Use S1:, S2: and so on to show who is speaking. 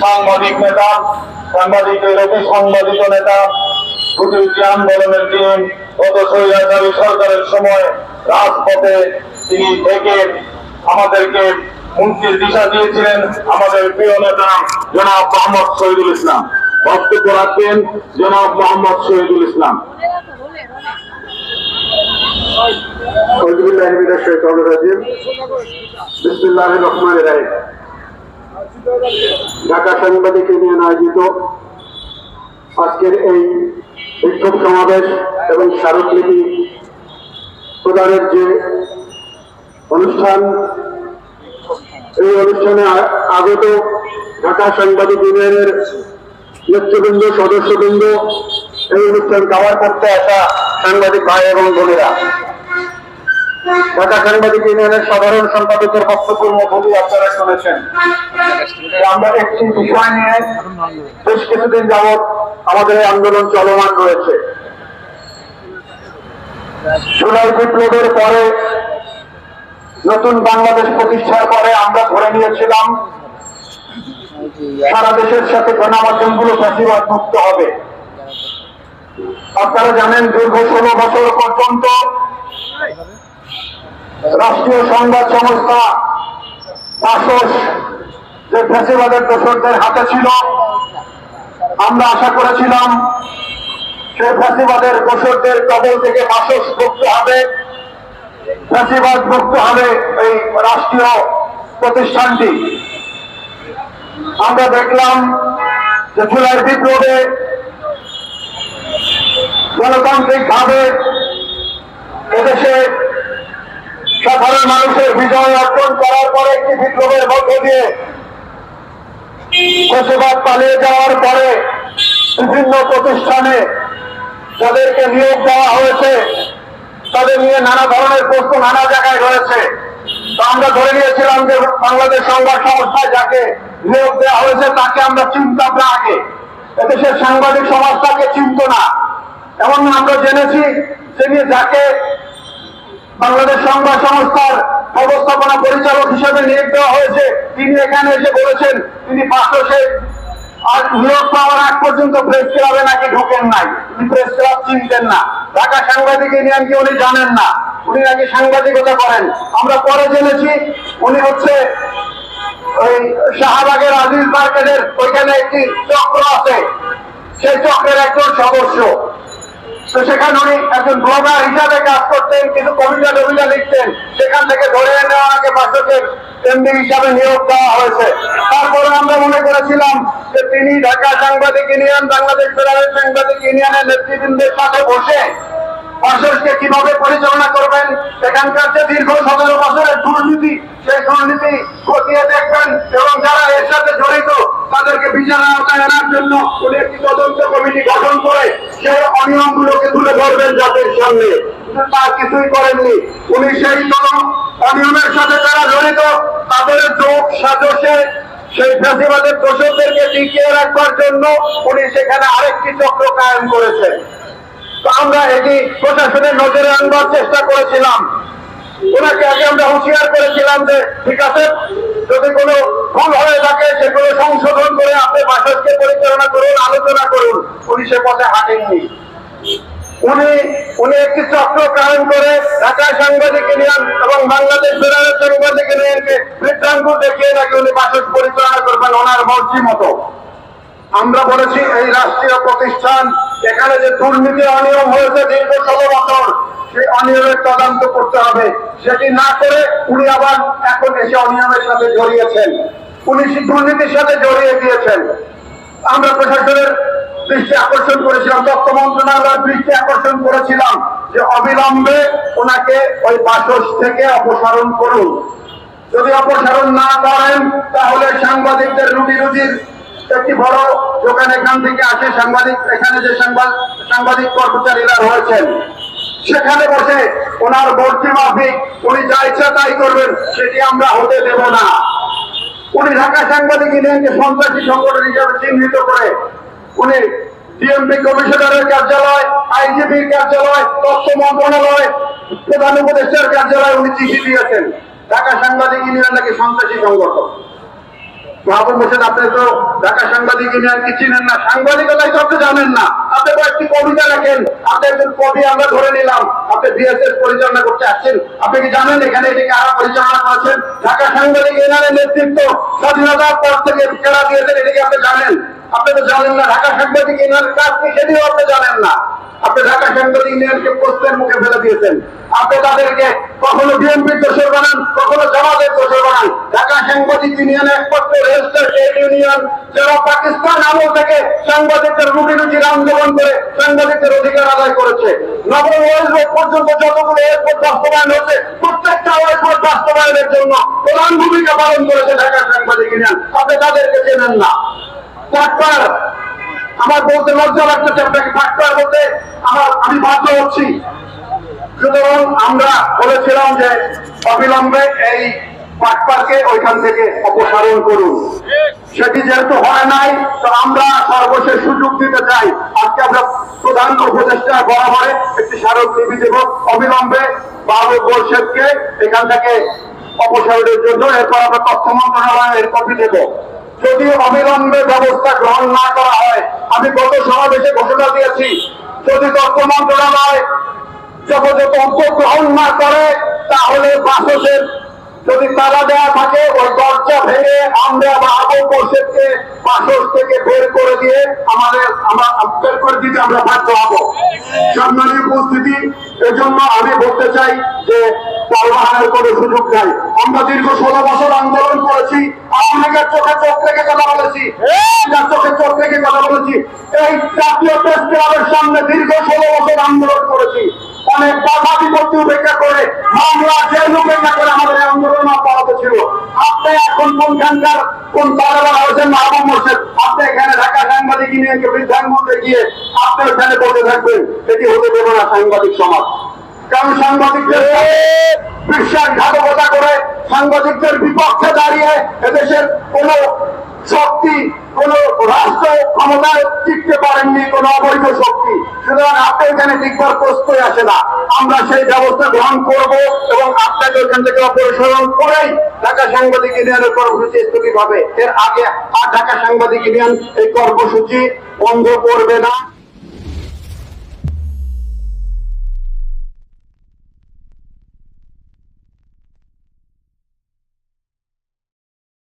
S1: সাংবাদিক নেতা সাংবাদিক নেতা কুটিরটি আন্দোলনের গত সরকারের সময় রাজপথে তিনি থেকে আমাদেরকে মুক্তির দিশা দিয়েছিলেন আমাদের প্রিয় নেতা জনাব মোহাম্মদ শহীদুল ইসলাম বক্তব্য রাখবেন জনাব মোহাম্মদ শহীদুল ইসলাম
S2: আলহামদুলিল্লাহ মিনাশ শাইতানির ঢাকা সাংবাদিক ইউনিয়ন আয়োজিত আজকের এই বিক্ষোভ সমাবেশ এবং স্মারকলিপি প্রদানের যে অনুষ্ঠান, এই অনুষ্ঠানে আগত ঢাকা সাংবাদিক ইউনিয়নের নেতৃবৃন্দ, সদস্যবৃন্দ, এই অনুষ্ঠান কাভার করতে আসা সাংবাদিক ভাই এবং বোনেরা। ঢাকা সাংবাদিক ইউনিয়নের সাধারণ সম্পাদকের বক্তব্যের আপনারা শুনেছেন আমরা একটি বিষয় নিয়ে বেশ কিছুদিন যাবৎ আমাদের এই আন্দোলন চলমান রয়েছে। জুলাই বিপ্লবের পরে নতুন বাংলাদেশ প্রতিষ্ঠার পরে আমরা ধরে নিয়েছিলাম, সারা দেশের সাথে গণমাধ্যমগুলো ফাঁসিবাদ মুক্ত হবে। আপনারা জানেন দীর্ঘ ষোলো বছর পর্যন্ত রাষ্ট্রীয় সংবাদ সংস্থা বাসস যে ফ্যাসিবাদের দোষরদের হাতে ছিল, আমরা আশা করেছিলাম সেই ফ্যাসিবাদের দোষরদের কবল থেকে বাসস মুক্ত হবে ফ্যাসিবাদ মুক্ত হবে এই রাষ্ট্রীয় প্রতিষ্ঠানটি। আমরা দেখলাম যে জুলাই বিপ্লবে গণতান্ত্রিক ভাবে এদেশে সাধারণ মানুষের বিজয় অর্জন করার পরে একটি বিপ্লবের মধ্য দিয়ে ফেসিবাদ পালিয়ে যাওয়ার পরে বিভিন্ন প্রতিষ্ঠানে যাদেরকে নিয়োগ দেওয়া হয়েছে, তাদের নিয়ে নানা ধরনের প্রশ্ন নানা জায়গায় রয়েছে। তো আমরা ধরে নিয়েছিলাম যে বাংলাদেশ সংবাদ সংস্থায় যাকে নিয়োগ দেওয়া হয়েছে তাকে আমরা চিনতাম না আগে। এদেশের সাংবাদিক সমাজ তাকে চিনত না। এমন আমরা জেনেছি যিনি যাকে বাংলাদেশ সংবাদ সংস্থার ব্যবস্থাপনা পরিচালক হিসেবে নিয়োগ দেওয়া হয়েছে, তিনি এখানে এসে বলেছেন, তিনি পাঁচশো আর নিয়োগ পাওয়ার আগ পর্যন্ত প্রেস ক্লাবে নাকি ঢোকেন নাই। উনি প্রেস ক্লাব চিনতেন না। ঢাকা সাংবাদিক ইউনিয়নকে উনি জানেন না। উনি নাকি সাংবাদিকতা করেন। আমরা পরে জেনেছি উনি হচ্ছে ওই শাহবাগের আজিজ মার্কেটের ওইখানে একটি চক্র আছে। সেই চক্রের একজন সদস্য। কাজ করতেন, কিন্তু কবিতা টবিতা লিখতেন। সেখান থেকে ধরে এনে ওনাকে বাসকের এমডি হিসাবে নিয়োগ দেওয়া হয়েছে। তারপরে আমরা মনে করেছিলাম যে তিনি ঢাকা সাংবাদিক ইউনিয়ন, বাংলাদেশ ফেডারেল সাংবাদিক ইউনিয়নের নেতৃবৃন্দের সাথে বসে বাসসকে কীভাবে পরিচালনা করবেন? এখানকার যে দীর্ঘ সতেরো বছরের দুর্নীতি, সেই দুর্নীতি খতিয়ে দেখবেন এবং যারা এর সাথে জড়িত, তাদেরকে বিচারের আওতায় আনার জন্য উনি একটি তদন্ত কমিটি গঠন করে সেই অনিয়মগুলোকে তুলে ধরবেন জাতির সামনে। তা কিছুই করেননি। উনি সেই অনিয়মের সাথে যারা জড়িত, তাদের যোগ সাজসে সেই ফ্যাসিবাদের দোষকদেরকে টিকিয়ে রাখবার জন্য উনি সেখানে আরেকটি চক্র কায়েম করেছেন। আমরা এটি প্রশাসনের নজরে আনবার চেষ্টা করেছিলাম। ওনাকে আগে আমরা হুঁশিয়ার করেছিলাম যে, ঠিক আছে, যদি কোনো ভুল হয়ে থাকে, সেগুলো সংশোধন করে আপনি বাসসকে পরিচালনা করুন, আলোচনা করুন। উনি সে পথে হাঁটেননি। উনি উনি একটি চক্র কায়েম করে ঢাকা সাংবাদিক ইউনিয়ন এবং বাংলাদেশ ফেডারেল সাংবাদিক ইউনিয়নকে বৃদ্ধাঙ্গ দেখিয়ে নাকি উনি বাসস পরিচালনা করবেন ওনার মর্জি মতো। আমরা বলেছি এই রাষ্ট্রীয় প্রতিষ্ঠান, এখানে যে দুর্নীতি অনিয়ম হয়েছে দীর্ঘ ষোলো বছর, সেই অনিয়মের তদন্ত করতে হবে। সেটি না করে উনি আবার এখন এসে অনিয়মের সাথে জড়িয়েছেন। উনি দুর্নীতির সাথে জড়িয়ে দিয়েছেন আমরা প্রশাসনের দৃষ্টি আকর্ষণ করেছিলাম, তথ্য মন্ত্রণালয়ের দৃষ্টি আকর্ষণ করেছিলাম যে অবিলম্বে ওনাকে ওই বাসস থেকে অপসারণ করুন। যদি অপসারণ না করেন, তাহলে সাংবাদিকদের রুটি রুজির একটি বড় দোকান এখান থেকে আসে, সাংবাদিক, এখানে যে সাংবাদ, সাংবাদিক কর্মচারীরা রয়েছেন, সেখানে বসে ওনার বর্তি মাফিক, উনি যা ইচ্ছা তাই করবেন, সেটি আমরা হতে দেব না। উনি ঢাকা সাংবাদিক ইউনিয়নকে সন্ত্রাসী সংগঠন হিসাবে চিহ্নিত করে, উনি ডিএমপি কমিশনারের কার্যালয়, আইজিপির কার্যালয়, তথ্য মন্ত্রণালয়, প্রধান উপদেষ্টার কার্যালয় উনি চিঠি দিয়েছেন। ঢাকা সাংবাদিক ইউনিয়ন নাকি সন্ত্রাসী সংগঠন? মাহবুব হোসেন, আপনি তো ঢাকা সাংবাদিক ইউনিয়নকে চিনেন না? সাংবাদিকতাই তো জানেন না। আপনি তো একটি কবিতা লেখেন আপনি একজন কবি, আমরা ধরে নিলাম। আপনি বিএসএস পরিচালনা করতে আসছেন। আপনি কি জানেন এখানে এটি কারা পরিচালনা করেছেন? ঢাকা সাংবাদিক ইউনিয়নের নেতৃত্ব স্বাধীনতার পর থেকে কেরা দিয়েছেন এটাকে আপনি জানেন? আপনি তো জানেন না, ঢাকা সাংবাদিক ইউনিয়নের কাজ কি? সেটিও আপনি জানেন না। আপনি ঢাকা সাংবাদিক ইউনিয়নকে প্রশ্নের মুখে ফেলে দিয়েছেন। আপনি তাদেরকে কখনো বিএনপির দোষর বানান, কখনো জামাতের দোষর বানান। ঢাকা সাংবাদিক ইউনিয়ন একমাত্র রেজিস্টার ট্রেড ইউনিয়ন, যারা পাকিস্তান আমল থেকে সাংবাদিকদের রুটি রুটির আন্দোলন করে সাংবাদিকদের অধিকার আদায় করেছে। নবম ওয়ার্ল্ড রোড পর্যন্ত যতগুলো এয়ারপোর্ট বাস্তবায়ন হচ্ছে, প্রত্যেকটা এয়ারপোর্ট বাস্তবায়নের জন্য প্রধান ভূমিকা পালন করেছে ঢাকা সাংবাদিক ইউনিয়ন। আপনি তাদেরকে চেনেন না। ডাক্তার, আমার বলতে লজ্জা লাগতেছে আপনাকে। ডাক্তার বলতে আমার আমি বাধ্য হচ্ছি। সুতরাং আমরা বলেছিলাম যে অবিলম্বে এই পাটপারকে ওইখান থেকে অপসারণ করুন। সেটি যেহেতু হয় নাই, তো আমরা সর্বশেষ সুযোগ দিতে চাই। আজকে আমরা প্রধান উপদেষ্টা বরাবরে একটি স্মারকলিপি দেব। অবিলম্বে বাবু গোলশেদকে এখান থেকে অপসারণের জন্য এরপর আমরা তথ্য মন্ত্রণালয়ের কপি দেব। যদি অবিলম্বে ব্যবস্থা গ্রহণ না করা হয়, আমি গত সমাবেশে ঘোষণা দিয়েছি, যদি তথ্য মন্ত্রণালয় যথাযথ উদ্যোগ গ্রহণ না করে, তাহলে বাসসের যদি তালা দেওয়া থাকে, ওই দরজা ভেঙে আমরা বা আবু পরিষদকে বাসস থেকে বের করে দিয়ে আমাদের, আমরা বের করে দিতে আমরা বাধ্য হব। সম্মানীয় উপস্থিতি, এজন্য আমি বলতে চাই যে পরিবহনের কোনো সুযোগ নাই। আমরা দীর্ঘ ষোলো বছর আন্দোলন করেছি আওয়ামী লীগের চোখে চোখ রেখে কথা বলেছি চোখে চোখ রেখে কথা বলেছি। এই জাতীয় প্রেস ক্লাবের সামনে দীর্ঘ ষোলো বছর আন্দোলন করেছি। অনেক বাধা বিপত্তি উপেক্ষা করে মামলা জেল উপেক্ষা করে আমাদের আন্দোলন অব্যাহত ছিল। আপনি এখন কোনখানকার কোন তালেবান হয়েছেন মাহবুব মোর্শেদ? আপনি এখানে ঢাকা সাংবাদিক ইউনিয়নকে গিয়ে আপনি ওখানে বসে থাকবেন। এটি হতে দেবে না সাংবাদিক সমাজ। কারণ সাংবাদিকদের বিশ্বাসঘাতকতা করে সাংবাদিকদের বিপক্ষে দাঁড়িয়ে এদেশের কোন শক্তি কোন রাষ্ট্র ক্ষমতায় টিকতে পারেননি, কোন অবৈধ শক্তি। সুতরাং আপনি এখানে টিকবার প্রশ্নই আসে না। আমরা সেই ব্যবস্থা গ্রহণ করব এবং আপনাকে ওখান থেকে অপসারণ করেই ঢাকা সাংবাদিক ইউনিয়নের কর্মসূচি স্থগিত হবে। এর আগে আর ঢাকা সাংবাদিক ইউনিয়ন এই কর্মসূচি বন্ধ করবে না।